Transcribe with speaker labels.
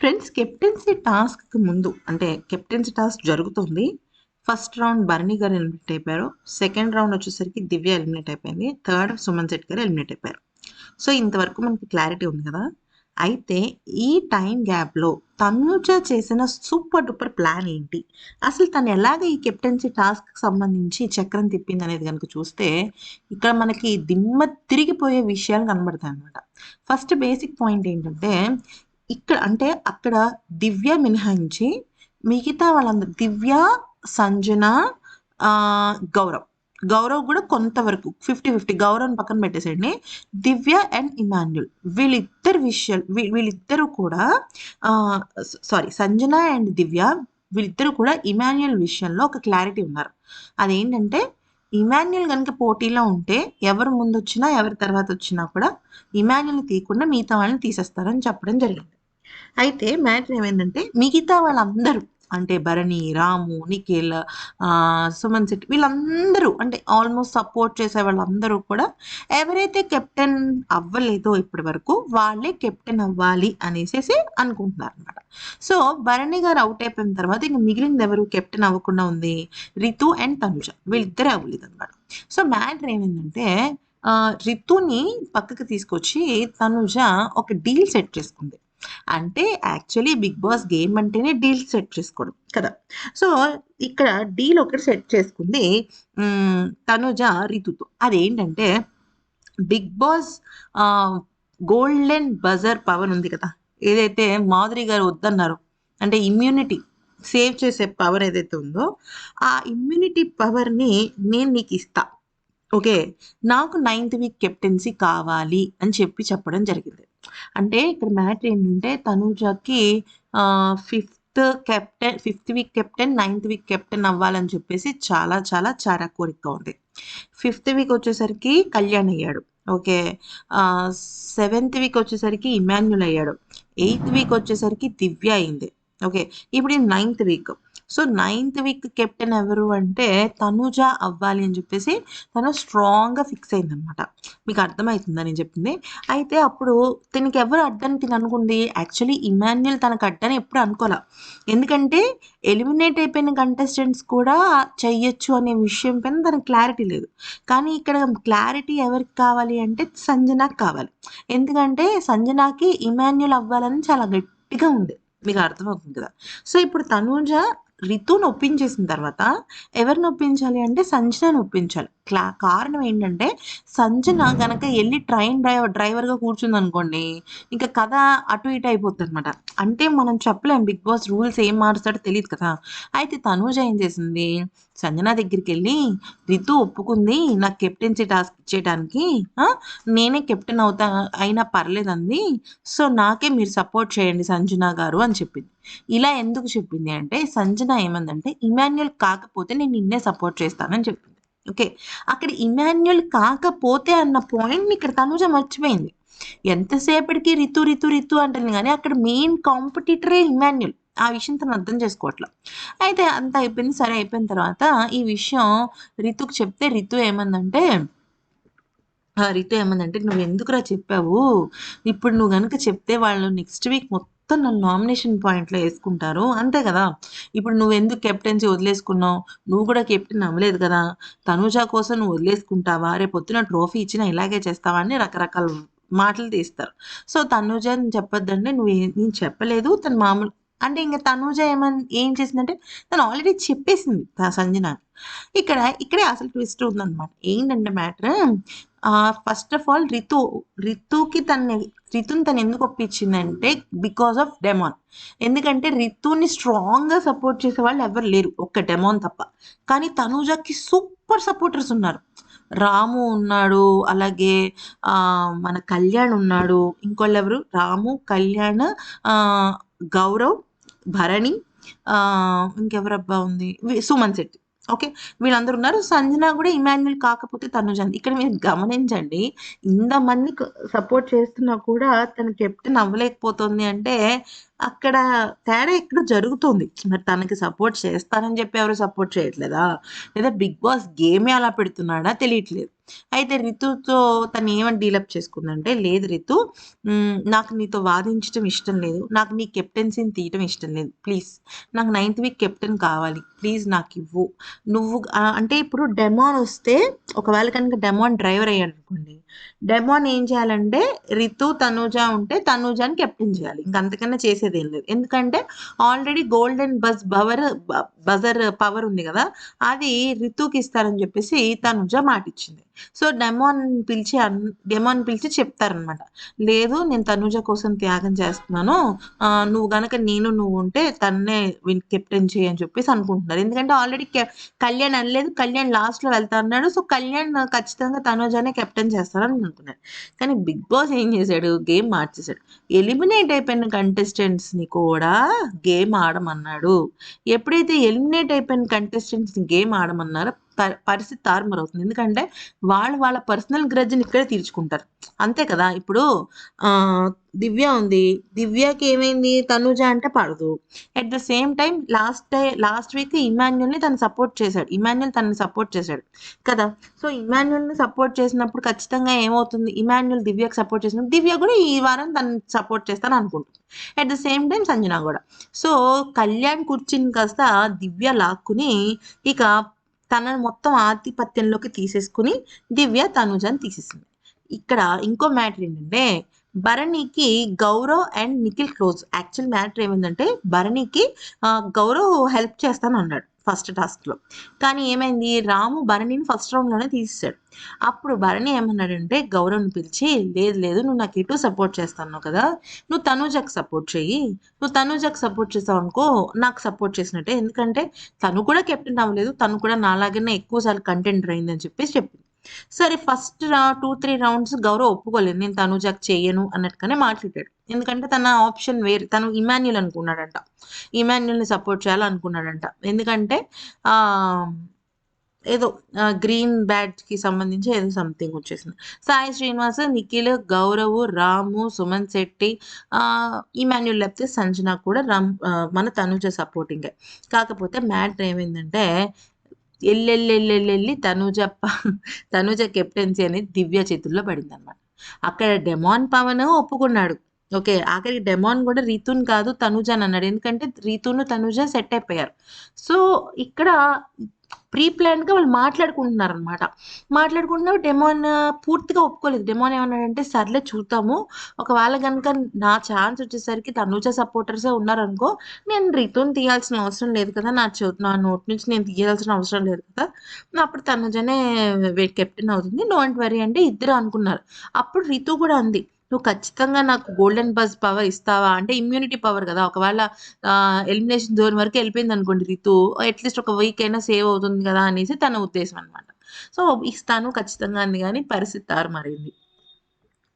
Speaker 1: Friends captaincy టాస్క్కి ముందు అంటే కెప్టెన్సీ టాస్క్ జరుగుతుంది. First round Bharani garu eliminate అయిపోయారు. సెకండ్ రౌండ్ వచ్చేసరికి దివ్య ఎలిమినేట్ అయిపోయింది. థర్డ్ సుమన్ శెట్ గారు ఎలిమినేట్ అయిపోయారు. సో ఇంతవరకు మనకి క్లారిటీ ఉంది కదా? అయితే ఈ టైం గ్యాప్లో తనుజ చేసిన సూపర్ డూపర్ ప్లాన్ ఏంటి? అసలు తను ఎలాగ ఈ కెప్టెన్సీ టాస్క్ సంబంధించి చక్రం తిప్పింది అనేది కనుక చూస్తే ఇక్కడ మనకి దిమ్మ తిరిగిపోయే విషయాలు కనబడతాయి అనమాట ఫస్ట్ బేసిక్ పాయింట్ ఏంటంటే ఇక్కడ అంటే అక్కడ దివ్య మినహాయించి మిగతా వాళ్ళందరూ దివ్య సంజన గౌరవ్. గౌరవ్ కూడా కొంతవరకు ఫిఫ్టీ ఫిఫ్టీ గౌరవ్ని పక్కన పెట్టేసేయండి. దివ్య అండ్ ఇమాన్యుల్. వీళ్ళిద్దరు విషయాలు వీ- వీళ్ళిద్దరూ కూడా సారీ సంజన అండ్ దివ్య వీళ్ళిద్దరూ కూడా ఇమాన్యుల్ విషయంలో ఒక క్లారిటీ ఉన్నారు. అదేంటంటే ఇమాన్యుల్ కనుక పోటీలో ఉంటే ఎవరు ముందు వచ్చినా ఎవరి తర్వాత వచ్చినా కూడా ఇమాన్యుల్ని తీయకుండా మిగతా వాళ్ళని తీసేస్తారని చెప్పడం జరిగింది. అయితే మ్యాటర్ ఏమైందంటే మిగతా వాళ్ళందరూ అంటే భరణి రాము నిఖిల్ ఆ, సుమన్ శెట్టి వీళ్ళందరూ అంటే ఆల్మోస్ట్ సపోర్ట్ చేసే వాళ్ళందరూ కూడా ఎవరైతే కెప్టెన్ అవ్వలేదో ఇప్పటి వరకు వాళ్ళే కెప్టెన్ అవ్వాలి అనేసి అనుకుంటున్నారు అనమాట సో భరణి గారు అవుట్ అయిపోయిన తర్వాత ఇంక మిగిలింది ఎవరు? కెప్టెన్ అవ్వకుండా ఉంది రితు అండ్ తనుజ. వీళ్ళిద్దరే అవ్వలేదు అనమాట సో మ్యాటర్ ఏమైందంటే రితుని పక్కకి తీసుకొచ్చి తనుజ ఒక డీల్ సెట్ చేసుకుంది. అంటే యాక్చువల్లీ బిగ్ బాస్ గేమ్ అంటేనే డీల్ సెట్ చేసుకోవడం కదా? సో ఇక్కడ డీల్ ఒకటి సెట్ చేసుకుంది తనుజ రితుతో. అదేంటంటే Bigg Boss golden buzzer power ఉంది కదా? ఏదైతే మాధురి గారు వద్దన్నారు అంటే ఇమ్యూనిటీ సేవ్ చేసే పవర్ ఏదైతే ఉందో ఆ ఇమ్యూనిటీ పవర్ని నేను నీకు ఇస్తా ఓకే? నాకు నైన్త్ వీక్ కెప్టెన్సీ కావాలి అని చెప్పి చెప్పడం జరిగింది. అంటే ఇక్కడ మ్యాటర్ ఏంటంటే తనూజకి fifth captain fifth week captain ninth week captain అవ్వాలని చెప్పేసి చాలా చాలా చాలా కోరిక ఉంది. ఫిఫ్త్ వీక్ వచ్చేసరికి కళ్యాణ్ అయ్యాడు. ఓకే. సెవెంత్ వీక్ వచ్చేసరికి ఇమాన్యుల్ అయ్యాడు. ఎయిత్ వీక్ వచ్చేసరికి దివ్య అయింది. ఓకే. ఇప్పుడు ninth week. So ninth week captain ఎవరు అంటే తనుజ అవ్వాలి అని చెప్పేసి తను స్ట్రాంగ్గా ఫిక్స్ అయిందనమాట మీకు అర్థమవుతుందని నేను చెప్పింది? అయితే అప్పుడు తనకి ఎవరు అడ్డానికి అనుకుంది? యాక్చువల్లీ ఇమాన్యుల్ తనకు అడ్డని ఎప్పుడు అనుకోలే. ఎందుకంటే ఎలిమినేట్ అయిపోయిన కంటెస్టెంట్స్ కూడా చెయ్యొచ్చు అనే విషయం పైన తనకు క్లారిటీ లేదు. కానీ ఇక్కడ క్లారిటీ ఎవరికి కావాలి అంటే సంజనాకి కావాలి. ఎందుకంటే సంజనాకి ఇమాన్యుల్ అవ్వాలని చాలా గట్టిగా ఉంది. మీకు అర్థమవుతుంది కదా? సో ఇప్పుడు తనూజ రితుని ఒప్పించేసిన తర్వాత ఎవరిని ఒప్పించాలి అంటే సంజనని ఒప్పించాలి. క్లా కారణం ఏంటంటే సంజన గనక వెళ్ళి ట్రైన్ డ్రైవర్ డ్రైవర్గా కూర్చుంది అనుకోండి ఇంకా కథ అటు ఇటు అయిపోతుంది అనమాట అంటే మనం చెప్పలేం బిగ్ బాస్ రూల్స్ ఏం మారుస్తాడో తెలియదు కదా. అయితే తనూజ ఏం చేసింది? సంజన దగ్గరికి వెళ్ళి రితు ఒప్పుకుంది నాకు కెప్టెన్సీ టాస్క్ ఇచ్చేయడానికి నేనే కెప్టెన్ అవుతా అయినా పర్లేదంది సో నాకే మీరు సపోర్ట్ చేయండి సంజన గారు అని చెప్పింది. ఇలా ఎందుకు చెప్పింది అంటే సంజన ఏమందంటే ఇమాన్యుల్ కాకపోతే నేను నిన్నే సపోర్ట్ చేస్తానని చెప్పింది. ఓకే? అక్కడ ఇమాన్యుల్ కాకపోతే అన్న పాయింట్ని ఇక్కడ తనుజ మర్చిపోయింది. ఎంతసేపటికి రితు రితు రితు అంటుంది కానీ అక్కడ మెయిన్ కాంపిటీటరే ఇమాన్యుల్ ఆ విషయం తను అర్థం చేసుకోవట్లే. అయితే అంత అయిపోయింది సరే అయిపోయిన తర్వాత ఈ విషయం రితుకు చెప్తే రితు ఏమందంటే ఆ, రితు ఏమందంటే నువ్వు ఎందుకురా చెప్పావు? ఇప్పుడు నువ్వు కనుక చెప్తే వాళ్ళు నెక్స్ట్ వీక్ మొత్తం నన్ను నామినేషన్ పాయింట్లో వేసుకుంటారు. అంతే కదా. ఇప్పుడు నువ్వు ఎందుకు కెప్టెన్సీ వదిలేసుకున్నావు? నువ్వు కూడా కెప్టెన్ అవ్వలేదు కదా. తనుజా కోసం నువ్వు వదిలేసుకుంటావా? రేపు పొద్దున ట్రోఫీ ఇచ్చినా ఇలాగే చేస్తావా? అని రకరకాల మాటలు తీస్తారు. సో తనుజ అని చెప్పొద్దంటే నువ్వు నేను చెప్పలేదు. తను మామూలు అంటే ఇంకా తనూజ ఏమన్ ఏం చేసిందంటే తను ఆల్రెడీ చెప్పేసింది సంజన. ఇక్కడ ఇక్కడే అసలు ట్విస్ట్ ఉందన్నమాట. ఏంటంటే matter first of all Ritu రితుకి తన రితుని తను ఎందుకు ఒప్పించిందంటే బికాస్ ఆఫ్ డెమాన్ ఎందుకంటే రితుని స్ట్రాంగ్గా సపోర్ట్ చేసే వాళ్ళు ఎవరు లేరు. ఒక్క డెమాన్ తప్ప. కానీ తనూజకి సూపర్ సపోర్టర్స్ ఉన్నారు. రాము ఉన్నాడు అలాగే మన కళ్యాణ్ ఉన్నాడు. ఇంకోళ్ళు ఎవరు? రాము కళ్యాణ్ గౌరవ్ భరణి ఆ, ఇంకెవరబ్బా ఉంది? సుమన్ శెట్టి. ఓకే? వీళ్ళందరూ ఉన్నారు. సంజన కూడా ఇమాన్యుల్ కాకపోతే తనుజ ఇక్కడ మీరు గమనించండి ఇంతమంది సపోర్ట్ చేస్తున్నా కూడా తను కెప్టెన్ అవ్వలేకపోతుంది అంటే అక్కడ తేడా ఎక్కడ జరుగుతుంది? మరి తనకి సపోర్ట్ చేస్తానని చెప్పి ఎవరు సపోర్ట్ చేయట్లేదా? లేదా బిగ్ బాస్ గేమే అలా పెడుతున్నాడా తెలియట్లేదు. అయితే రితుతో తను ఏమని డీలప్ చేసుకుందంటే లేదు రితు నాకు నీతో వాదించడం ఇష్టం లేదు. నాకు నీ కెప్టెన్సీని తీయటం ఇష్టం లేదు. ప్లీజ్ నాకు నైన్త్ వీక్ కెప్టెన్ కావాలి. ప్లీజ్ నాకు ఇవ్వు. నువ్వు అంటే ఇప్పుడు డెమాన్ వస్తే ఒకవేళ కనుక డెమాన్ డ్రైవర్ అయ్యాడు చేసుకోండి డెమాన్ ఏం చేయాలంటే రితు తనూజ ఉంటే తనూజాని కెప్టెన్ చేయాలి. ఇంకా అంతకన్నా చేసేది ఏం లేదు. ఎందుకంటే already golden buzz power buzzer power ఉంది కదా అది రితుకి ఇస్తారని చెప్పేసి తనుజ మాటిచ్చింది. సో డెమాన్ పిలిచి అన్- డెమాన్ పిలిచి చెప్తారనమాట లేదు నేను తనుజ కోసం త్యాగం చేస్తున్నాను. నువ్వు గనక నేను నువ్వు ఉంటే తన్నే కెప్టెన్ చేయని చెప్పేసి అనుకుంటున్నారు. ఎందుకంటే ఆల్రెడీ కళ్యాణ్ అనలేదు. కళ్యాణ్ లాస్ట్లో వెళ్తా అన్నాడు సో కళ్యాణ్ ఖచ్చితంగా తనుజానే కెప్టెన్ చేస్తారని అనుకున్నాడు కానీ బిగ్ బాస్ ఏం చేశాడు? గేమ్ మార్చేశాడు. ఎలిమినేట్ అయిపోయిన కంటెస్టెంట్స్ని కూడా గేమ్ ఆడమన్నాడు. ఎప్పుడైతే ఎలిమినేట్ అయిపోయిన కంటెస్టెంట్స్ని గేమ్ ఆడమన్నారో పరిస్థితి తారుమారవుతుంది. ఎందుకంటే వాళ్ళు వాళ్ళ పర్సనల్ గ్రజ్ని ఇక్కడే తీర్చుకుంటారు. అంతే కదా? ఇప్పుడు దివ్య ఉంది. దివ్యకి ఏమైంది? తనుజ అంటే పడదు. At the same time last day last week ఇమాన్యుల్ని తను సపోర్ట్ చేశాడు. ఇమాన్యుల్ తనని సపోర్ట్ చేశాడు. కదా? సో ఇమాన్యుల్ని సపోర్ట్ చేసినప్పుడు ఖచ్చితంగా ఏమవుతుంది? ఇమాన్యుల్ దివ్యకి సపోర్ట్ చేసినప్పుడు దివ్య కూడా ఈ వారం తను సపోర్ట్ చేస్తాను అనుకుంటుంది. At the same time Sanjana కూడా. సో కళ్యాణ్ కుర్చీని కాస్త దివ్య లాక్కుని ఇక తనను మొత్తం ఆధిపత్యంలోకి తీసేసుకుని దివ్య తనుజని తీసేసింది. ఇక్కడ ఇంకో మ్యాటర్ ఏంటంటే భరణికి Gaurav and Nikhil close. Actual matter ఏమైందంటే భరణికి గౌరవ్ హెల్ప్ చేస్తాను అన్నాడు ఫస్ట్ టాస్క్లో కానీ ఏమైంది? రాము భరణిని ఫస్ట్ రౌండ్లోనే తీసేశాడు. అప్పుడు భరణి ఏమన్నాడంటే గౌరవ్ని పిలిచి లేదు లేదు నువ్వు నాకు ఇటు సపోర్ట్ చేస్తాను కదా నువ్వు తనుజకు సపోర్ట్ చెయ్యి. నువ్వు తనుజకు సపోర్ట్ చేసావు అనుకో నాకు సపోర్ట్ చేసినట్టే. ఎందుకంటే తను కూడా కెప్టెన్ అవ్వలేదు తను కూడా నాలాగనే ఎక్కువసార్లు కంటెంటర్ అయిందని చెప్పేసి చెప్పింది. సరే ఫస్ట్ రా టూ త్రీ రౌండ్స్ గౌరవ్ ఒప్పుకోలేదు. నేను తనుజాకి చేయను అన్నట్టుగానే మాట్లాడాడు. ఎందుకంటే తన ఆప్షన్ వేరే. తను ఇమాన్యుల్ అనుకున్నాడంట. ఇమాన్యుల్ని సపోర్ట్ చేయాలనుకున్నాడంట. ఎందుకంటే ఏదో గ్రీన్కి సంబంధించి ఏదో సంథింగ్ వచ్చేసింది. సాయి శ్రీనివాస్ నిఖిల్ గౌరవ్ రాము సుమన్ శెట్టి ఇమాన్యుల్ లేకపోతే సంజన కూడా రామ్ మన తనుజ సపోర్టింగే కాకపోతే మ్యాటర్ ఏమైందంటే ఎల్లెల్లెల్లెల్లెల్లి తనుజ ప- తనుజ కెప్టెన్సీ అనేది దివ్య చేతుల్లో పడింది అనమాట అక్కడ డెమాన్ పవన్ ఒప్పుకున్నాడు. ఓకే ఆఖరికి డెమాన్ కూడా రీతున్ కాదు తనుజ అని అన్నాడు. ఎందుకంటే రీతును తనుజ సెట్ అయిపోయారు. సో ఇక్కడ ప్రీ ప్లాన్గా వాళ్ళు మాట్లాడుకుంటున్నారు అనమాట మాట్లాడుకుంటున్నా డెమోన్ పూర్తిగా ఒప్పుకోలేదు. డెమోన్ ఏమన్నాడంటే సర్లే చూద్దాము. ఒకవేళ కనుక నా ఛాన్స్ వచ్చేసరికి తనుజ సపోర్టర్సే ఉన్నారనుకో నేను రితుని తీయాల్సిన అవసరం లేదు కదా. నా చేతి నా నోట్ నుంచి నేను తీయాల్సిన అవసరం లేదు కదా. అప్పుడు తనుజనే కెప్టెన్ అవుతుంది. నో డోంట్ వరీ అంటే ఇద్దరు అనుకున్నారు. అప్పుడు రితు కూడా అంది నువ్వు ఖచ్చితంగా నాకు గోల్డెన్ బజ్ పవర్ ఇస్తావా? అంటే ఇమ్యూనిటీ పవర్ కదా. ఒకవేళ ఎలిమినేషన్ జోన్ వరకు వెళ్ళిపోయింది అనుకోండి రితు అట్లీస్ట్ ఒక వీక్ అయినా సేవ్ అవుతుంది కదా అనేసి తన ఉద్దేశం అనమాట సో ఇస్తాను ఖచ్చితంగా అంది కానీ పరిస్థితి తారుమారింది.